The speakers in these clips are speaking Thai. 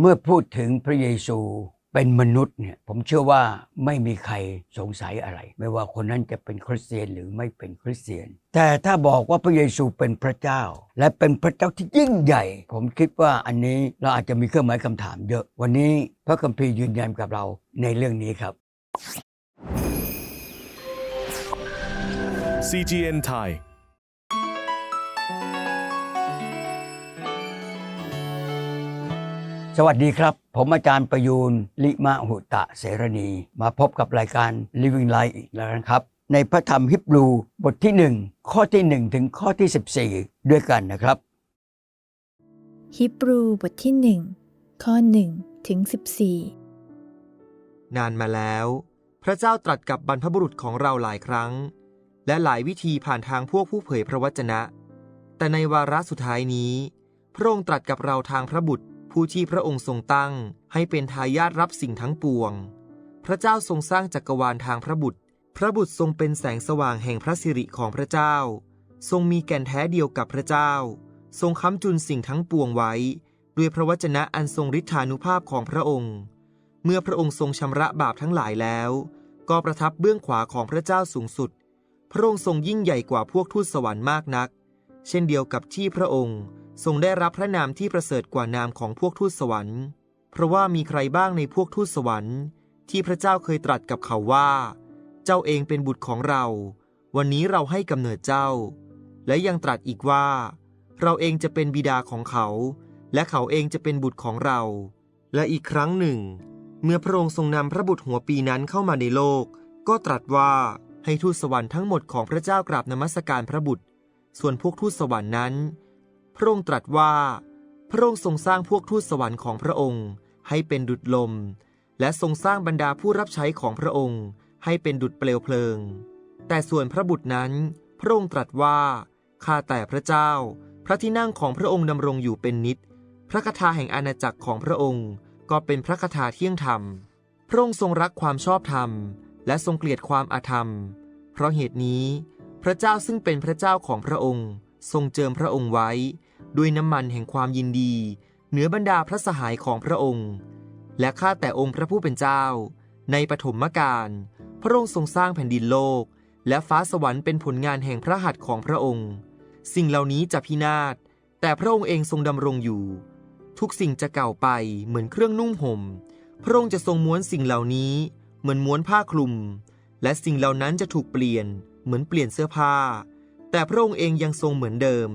เมื่อพูดถึงพระเยซูเป็นมนุษย์เนี่ยผมเชื่อว่าไม่มีใครสงสัยอะไร ไม่ว่าคนนั้นจะเป็นคริสเตียนหรือไม่เป็นคริสเตียน แต่ถ้าบอกว่าพระเยซูเป็นพระเจ้า และเป็นพระเจ้าที่ยิ่งใหญ่ ผมคิดว่าอันนี้เราอาจจะมีเครื่องหมายคำถามเยอะ วันนี้พระคัมภีร์ยืนยันกับเราในเรื่องนี้ครับ CGN Thai สวัสดีครับ ผมอาจารย์ประยูนลิมะหุตะเสรณี มาพบกับรายการ Living Life อีกแล้วนะครับ ในพระธรรมฮิบรูบทที่ 1 ข้อที่ 1 ถึงข้อที่ 14 ด้วยกันนะครับ ฮิบรูบทที่หนึ่งข้อหนึ่งถึงสิบสี่นานมาแล้ว พระเจ้าตรัสกับบรรพบุรุษของเราหลายครั้ง และหลายวิธีผ่านทางพวกผู้เผยพระวจนะ แต่ในวาระสุดท้ายนี้ พระองค์ตรัสกับเราทางพระบุตร ผู้ที่พระองค์ทรงตั้งให้เป็นทายาทรับสิ่งทั้งปวง พระเจ้าทรงสร้างจักรวาลทางพระบุตร พระบุตรทรงเป็นแสงสว่างแห่งพระสิริของพระเจ้า ทรงมีแก่นแท้เดียวกับพระเจ้า ทรงค้ำจุนสิ่งทั้งปวงไว้ ด้วยพระวจนะอันทรงฤทธานุภาพของพระองค์ เมื่อพระองค์ทรงชำระบาปทั้งหลายแล้ว ก็ประทับเบื้องขวาของพระเจ้าสูงสุด พระองค์ทรงยิ่งใหญ่กว่าพวกทูตสวรรค์มากนัก เช่นเดียวกับที่พระองค์ ทรงได้รับพระนามที่ประเสริฐกว่านามของพวกทูตสวรรค์ เพราะว่ามีใครบ้างในพวกทูตสวรรค์ ที่พระเจ้าเคยตรัสกับเขาว่า เจ้าเองเป็นบุตรของเรา วันนี้เราให้กำเนิดเจ้า และยังตรัสอีกว่า เราเองจะเป็นบิดาของเขา และเขาเองจะเป็นบุตรของเรา และอีกครั้งหนึ่ง เมื่อพระองค์ทรงนำพระบุตรหัวปีนั้นเข้ามาในโลก ก็ตรัสว่าให้ทูตสวรรค์ทั้งหมดของพระเจ้ากราบนมัสการพระบุตร ส่วนพวกทูตสวรรค์นั้น พระองค์ตรัสว่า พระองค์ทรงสร้างพวกทูตสวรรค์ของพระองค์ ให้เป็นดุจลม และทรงสร้างบรรดาผู้รับใช้ของพระองค์ ให้เป็นดุจเปลวเพลิง แต่ส่วนพระบุตรนั้น พระองค์ตรัสว่าข้าแต่พระเจ้า พระที่นั่งของพระองค์ดำรงอยู่เป็นนิจพระคาถาแห่งอาณาจักรของพระองค์ ก็เป็นพระคาถาเที่ยงธรรม พระองค์ทรงรักความชอบธรรม และทรงเกลียดความอาธรรม เพราะเหตุนี้ พระเจ้าซึ่งเป็นพระเจ้าของพระองค์ ทรงเจิมพระองค์ไว้ ด้วยน้ำมันแห่งความยินดี เหนือบรรดาพระสหายของพระองค์ และข้าแต่องค์พระผู้เป็นเจ้า ในปฐมกาลพระองค์ทรงสร้างแผ่นดินโลก และฟ้าสวรรค์เป็นผลงานแห่งพระหัตถ์ของพระองค์ สิ่งเหล่านี้จะพินาศ แต่พระองค์เองทรงดำรงอยู่ ทุกสิ่งจะเก่าไปเหมือนเครื่องนุ่งห่ม พระองค์จะทรงม้วนสิ่งเหล่านี้ เหมือนม้วนผ้าคลุม และสิ่งเหล่านั้นจะถูกเปลี่ยน เหมือนเปลี่ยนเสื้อผ้า แต่พระองค์เองยังทรงเหมือนเดิม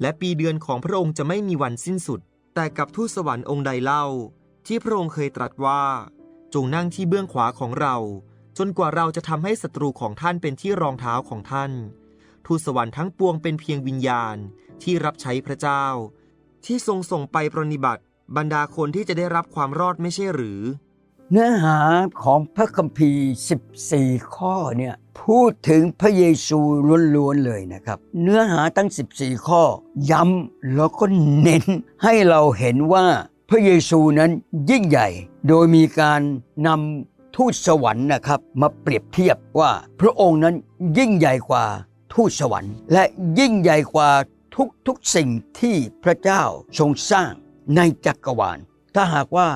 และปีเดือนของพระองค์จะไม่มีวันสิ้นสุด แต่กับทูตสวรรค์องค์ใดเล่า ที่พระองค์เคยตรัสว่า จงนั่งที่เบื้องขวาของเรา จนกว่าเราจะทำให้ศัตรูของท่านเป็นที่รองเท้าของท่าน ทูตสวรรค์ทั้งปวงเป็นเพียงวิญญาณที่รับใช้พระเจ้า ที่ทรงส่งไปปรนนิบัติ บรรดาคนที่จะได้รับความรอดไม่ใช่หรือ เนื้อหาของพระคัมภีร์ 14 ข้อเนี่ย พูดถึงพระเยซูล้วนๆเลยนะครับ เนื้อหาทั้ง 14 ข้อ ย้ำแล้วก็เน้นให้เราเห็นว่าพระเยซูนั้นยิ่งใหญ่ โดยมีการนำทูตสวรรค์นะครับ มาเปรียบเทียบว่าพระองค์นั้นยิ่งใหญ่กว่าทูตสวรรค์ และยิ่งใหญ่กว่าทุกๆสิ่งที่พระเจ้าทรงสร้างในจักรวาล ถ้าหากว่า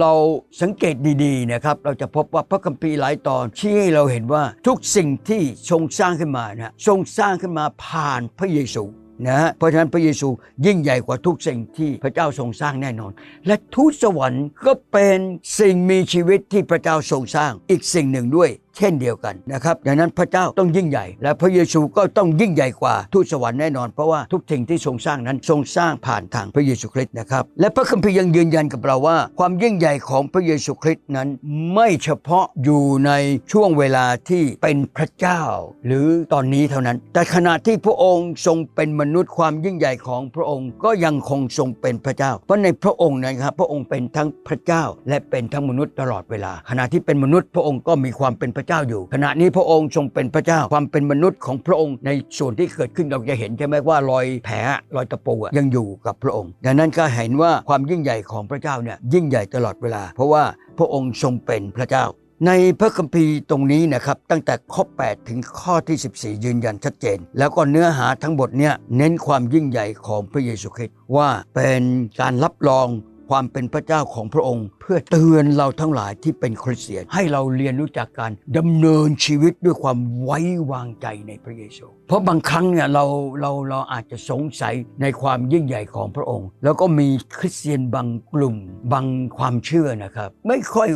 เราสังเกตดีๆนะครับเราจะพบว่าพระคัมภีร์หลายตอนชี้ให้เราเห็นว่าทุกสิ่งที่ทรงสร้างขึ้นมานะทรงสร้างขึ้นมาผ่านพระเยซูนะฮะเพราะฉะนั้นพระเยซูยิ่งใหญ่กว่าทุกสิ่งที่พระเจ้าทรงสร้างแน่นอน และทูตสวรรค์ก็เป็นสิ่งมีชีวิตที่พระเจ้าทรงสร้างอีกสิ่งหนึ่งด้วย เช่นเดียวกันนะครับดังนั้นพระเจ้าต้องยิ่งใหญ่ และพระเยซูก็ต้องยิ่งใหญ่กว่าทูตสวรรค์แน่นอนเพราะว่าทุกสิ่งที่ทรงสร้างนั้นทรงสร้างผ่านทางพระเยซูคริสต์นะครับและพระคัมภีร์ยังยืนยันกับเราว่า ความยิ่งใหญ่ของพระเยซูคริสต์นั้นไม่เฉพาะอยู่ในช่วงเวลาที่เป็นพระเจ้า หรือตอนนี้เท่านั้น แต่ขณะที่พระองค์ทรงเป็นมนุษย์ความยิ่งใหญ่ของพระองค์ก็ยังคงทรงเป็นพระเจ้า เพราะในพระองค์นั้นครับพระองค์เป็นทั้งพระเจ้า และเป็นทั้งมนุษย์ตลอดเวลา ขณะที่เป็นมนุษย์พระองค์ก็มีความเป็นพระเจ้าอยู่ ขณะนี้พระองค์ทรงเป็นพระเจ้าความเป็นมนุษย์ของพระองค์ในส่วนที่เกิดขึ้นเราจะเห็นใช่ไหมว่ารอยแผลรอยตะปูยังอยู่กับพระองค์ ดังนั้นก็เห็นว่าความยิ่งใหญ่ของพระเจ้าเนี่ยยิ่งใหญ่ตลอดเวลา เพราะว่าพระองค์ทรงเป็นพระเจ้าในพระคัมภีร์ตรงนี้นะครับตั้งแต่ข้อ 8 ถึงข้อที่ 14 ยืนยันชัดเจน แล้วก็เนื้อหาทั้งหมดเนี่ยเน้นความยิ่งใหญ่ของพระเยซูคริสต์ว่าเป็นการรับรอง ความเป็นพระเจ้าของพระองค์ เพื่อเตือนเราทั้งหลายที่เป็นคริสเตียน ให้เราเรียนรู้จากการดำเนินชีวิตด้วยความไว้วางใจในพระเยซู เพราะบางครั้งเนี่ยเราเราเราอาจจะสงสัยในความยิ่งใหญ่ของพระองค์ แล้วก็มีคริสเตียนบางกลุ่มบางความเชื่อนะครับ ไม่ค่อย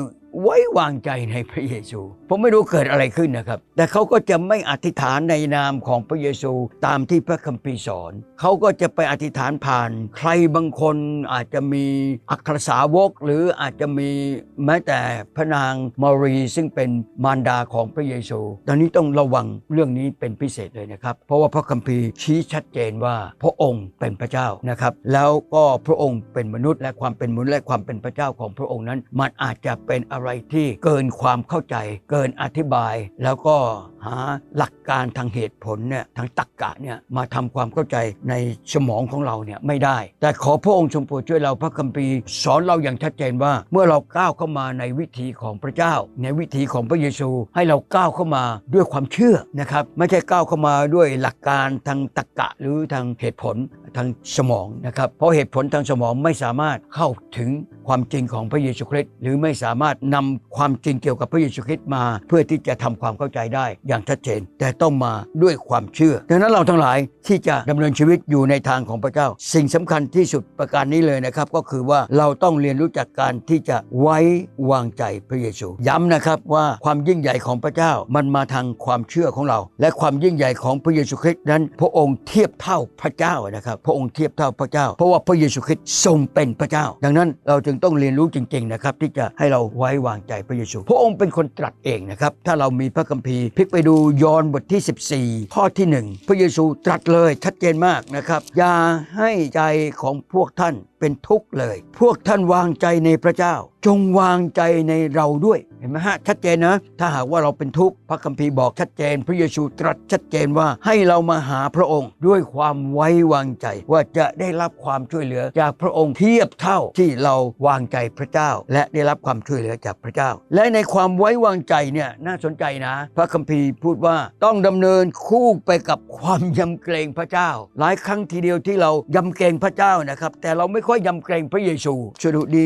ไว้วางใจในพระเยซู ผมไม่รู้เกิดอะไรขึ้นนะครับ แต่เขาก็จะไม่อธิษฐานในนามของพระเยซูตามที่พระคัมภีร์สอน เขาก็จะไปอธิษฐานผ่าน ใครบางคนอาจจะมีอัครสาวก หรืออาจจะมีแม้แต่พระนางมารีซึ่งเป็นมารดาของพระเยซู ตอนนี้ต้องระวังเรื่องนี้เป็นพิเศษเลยนะครับ เพราะว่าพระคัมภีร์ชี้ชัดเจนว่าพระองค์เป็นพระเจ้านะครับ แล้วก็พระองค์เป็นมนุษย์และความเป็นมนุษย์และความเป็นพระเจ้าของพระองค์นั้น มันอาจจะเป็นอะไรที่เกินความเข้าใจ เกินอธิบาย แล้วก็หาหลักการทางเหตุผลเนี่ยทางตรรกกะเนี่ยมาทำความเข้าใจในสมองของเราเนี่ยไม่ได้ แต่ขอพระองค์ทรงโปรดช่วยเราพระคัมภีร์สอนเราอย่างชัดเจนว่า เมื่อเราก้าวเข้ามาในวิถีของพระเจ้า ในวิถีของพระเยซู ให้เราก้าวเข้ามาด้วยความเชื่อนะครับ ไม่ใช่ก้าวเข้ามาด้วยหลักการทางตรรกะหรือทางเหตุผลทางสมองนะครับ เพราะเหตุผลทางสมองไม่สามารถเข้าถึง ความจริงของพระเยซูคริสต์หรือไม่สามารถนำความจริงเกี่ยวกับพระเยซูคริสต์มาเพื่อที่จะทำความเข้าใจได้อย่างชัดเจน แต่ต้องมาด้วยความเชื่อ ดังนั้นเราทั้งหลายที่จะดำเนินชีวิตอยู่ในทางของพระเจ้า สิ่งสำคัญที่สุดประการนี้เลยนะครับ ก็คือว่าเราต้องเรียนรู้จักการที่จะไว้วางใจพระเยซู ย้ำนะครับว่าความยิ่งใหญ่ของพระเจ้ามันมาทางความเชื่อของเรา และความยิ่งใหญ่ของพระเยซูคริสต์นั้น พระองค์เทียบเท่าพระเจ้านะครับ พระองค์เทียบเท่าพระเจ้า เพราะว่าพระเยซูคริสต์ทรงเป็นพระเจ้า ดังนั้นเราจึงต้องเรียนรู้จริงๆนะครับที่จะให้เราไว้วางใจพระเยซู พระองค์เป็นคนตรัสเองนะครับถ้าเรามีพระคัมภีร์พลิกไปดูยอห์นบทที่ 14 ข้อที่ 1 พระเยซูตรัสเลยชัดเจนมากนะครับอย่าให้ใจของพวกท่าน เป็นทุกข์เลย พวกท่านวางใจในพระเจ้า จงวางใจในเราด้วย เห็นไหมฮะ ชัดเจนนะ ถ้าหากว่าเราเป็นทุกข์ พระคัมภีร์บอกชัดเจน พระเยซูตรัสชัดเจนว่าให้เรามาหาพระองค์ ด้วยความไว้วางใจ ว่าจะได้รับความช่วยเหลือ จากพระองค์เทียบเท่าที่เราวางใจพระเจ้า และได้รับความช่วยเหลือจากพระเจ้า และในความไว้วางใจเนี่ยน่าสนใจนะ พระคัมภีร์พูดว่าต้องดำเนินคู่ไปกับความยำเกรงพระเจ้า หลายครั้งทีเดียวที่เรายำเกรงพระเจ้านะครับ แต่เราไม่ค่อยำเกรงพระเยซูสดุดี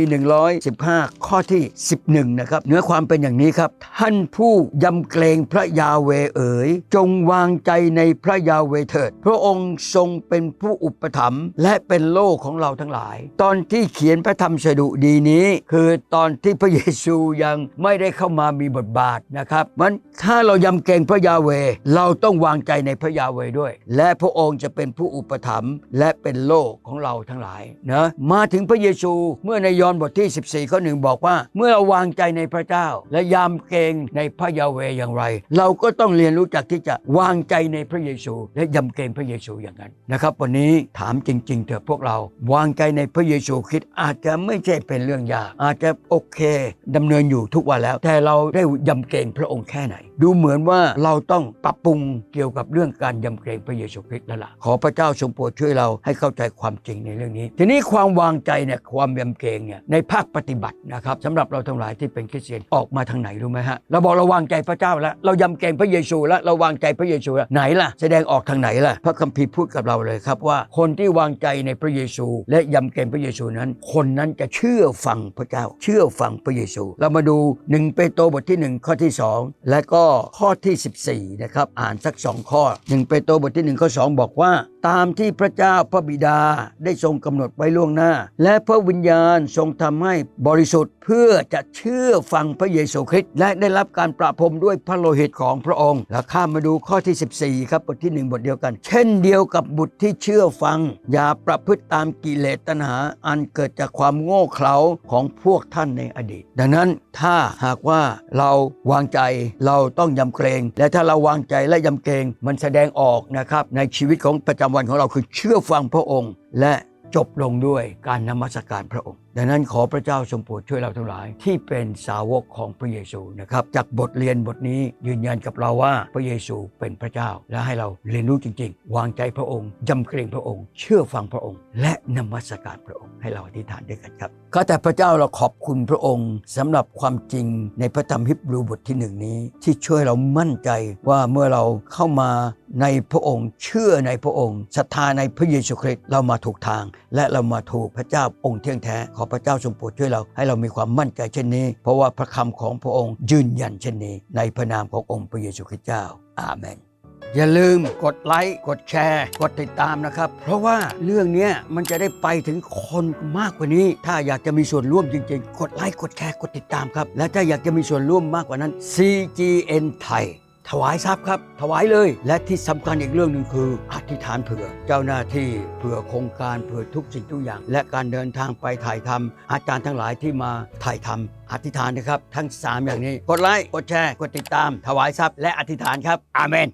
115 ข้อที่ 11 นะครับ เนื้อความเป็นอย่างนี้ครับ ท่านผู้ยำเกรงพระยาเวเอ๋ย จงวางใจในพระยาเวเถิด พระองค์ทรงเป็นผู้อุปถัมภ์และเป็นโล่ของเราทั้งหลาย ตอนที่เขียนพระธรรมสดุดีนี้ คือตอนที่พระเยซูยังไม่ได้เข้ามามีบทบาทนะครับมันถ้าเรายำเกรงพระยาเว เราต้องวางใจในพระยาเวด้วย และพระองค์จะเป็นผู้อุปถัมภ์และเป็นโล่ของเราทั้งหลายนะมาถึงพระเยซูเมื่อในยอห์นบทที่ 14ข้อหนึ่งบอกว่า เมื่อเราวางใจในพระเจ้า และยำเกรงในพระยาเวอย่างไร เราก็ต้องเรียนรู้จักที่จะวางใจในพระเยซู และยำเกรงพระเยซูอย่างนั้นนะครับ วันนี้ถามจริง ๆ เถอะพวกเรา วางใจในพระเยซูคิดอาจจะไม่ใช่เป็นเรื่องยากอาจจะโอเคดำเนินอยู่ทุกวันแล้ว แต่เราได้ยำเกรงพระองค์แค่ไหน ดูเหมือนว่าเราต้องปรับปรุงเกี่ยวกับเรื่องการยำเกรงพระเยซูคริสต์แล้วล่ะขอพระเจ้าทรงโปรดช่วยเราให้เข้าใจความจริงในเรื่องนี้ ทีนี้ความวางใจเนี่ยความยำเกรงเนี่ยในภาคปฏิบัตินะครับสำหรับเราทั้งหลายที่เป็นคริสเตียนออกมาทางไหนรู้ไหมฮะเราบอกเราวางใจพระเจ้าแล้วเรายำเกรงพระเยซูแล้วเราวางใจพระเยซูแล้วไหนล่ะ แสดงออกทางไหนล่ะพระคัมภีร์พูดกับเราเลยครับว่าคนที่วางใจในพระเยซู และยำเกรงพระเยซูนั้น คนนั้นจะเชื่อฟังพระเจ้า เชื่อฟังพระเยซู เรามาดู1เปโตรบทที่ 1 ข้อที่ 2 และก็ข้อที่ 14นะครับอ่านสัก 2 ข้อ1เปโตรบทที่1ข้อ2 บอกว่า ตามที่พระเจ้าพระบิดาได้ทรงกำหนดไว้ล่วงหน้า และพระวิญญาณทรงทำให้บริสุทธิ์ เพื่อจะเชื่อฟังพระเยซูคริสต์และได้รับการประพรมด้วยพระโลหิตของพระองค์ แล้วข้ามมาดูข้อที่ 14 ครับบทที่ 1 บทเดียวกัน เช่นเดียวกับบุตรที่เชื่อฟัง อย่าประพฤติตามกิเลสตัณหา อันเกิดจากความโง่เขลาของพวกท่านในอดีต ดังนั้นถ้าหากว่าเราวางใจเราต้องยำเกรง และถ้าเราวางใจและยำเกรงมันแสดงออกนะครับในชีวิตของประจำวันของเราคือเชื่อฟังพระองค์ และ จบลงด้วยการนมัสการพระองค์ ดังนั้นขอพระเจ้าทรงโปรดช่วยเราทั้งหลาย ที่เป็นสาวกของพระเยซูนะครับ จากบทเรียนบทนี้ยืนยันกับเราว่าพระเยซูเป็นพระเจ้า และให้เราเรียนรู้จริง ๆ วางใจพระองค์ยำเกรงพระองค์ เชื่อฟังพระองค์ และนมัสการพระองค์ ให้เราอธิษฐานด้วยกันครับข้าแต่พระเจ้าเราขอบคุณพระองค์สำหรับความจริงในพระธรรมฮิบรูบทที่หนึ่งนี้ ที่ช่วยเรามั่นใจว่าเมื่อเราเข้ามา ในพระองค์เชื่อในพระองค์ศรัทธาในพระเยซูคริสต์เรามาถูกทาง และเรามาถูกพระเจ้าองค์เที่ยงแท้ขอพระเจ้าทรงโปรดช่วยเราให้เรามีความมั่นใจเช่นนี้ เพราะว่าพระคำของพระองค์ยืนยันเช่นนี้ ในพระนามขององค์พระเยซูคริสต์เจ้า อาเมนอย่าลืมกดไลค์กดแชร์ กดติดตามนะครับ เพราะว่าเรื่องนี้มันจะได้ไปถึงคนมากกว่านี้ ถ้าอยากจะมีส่วนร่วมจริง ๆ กดไลค์กดแชร์กดติดตามครับ และถ้าอยากจะมีส่วนร่วมมากกว่านั้น CGN ไทย ถวายทรัพย์ครับ ถวายเลย และที่สำคัญอีกเรื่องหนึ่งคือ อธิษฐานเผื่อ เจ้าหน้าที่เผื่อโครงการเผื่อทุกสิ่งทุกอย่าง และการเดินทางไปถ่ายทำอาจารย์ทั้งหลายที่มาถ่ายทำอธิษฐานนะครับ ทั้ง 3 อย่างนี้ กดไลค์กดแชร์ กดติดตาม ถวายทรัพย์และอธิษฐานครับอาเมน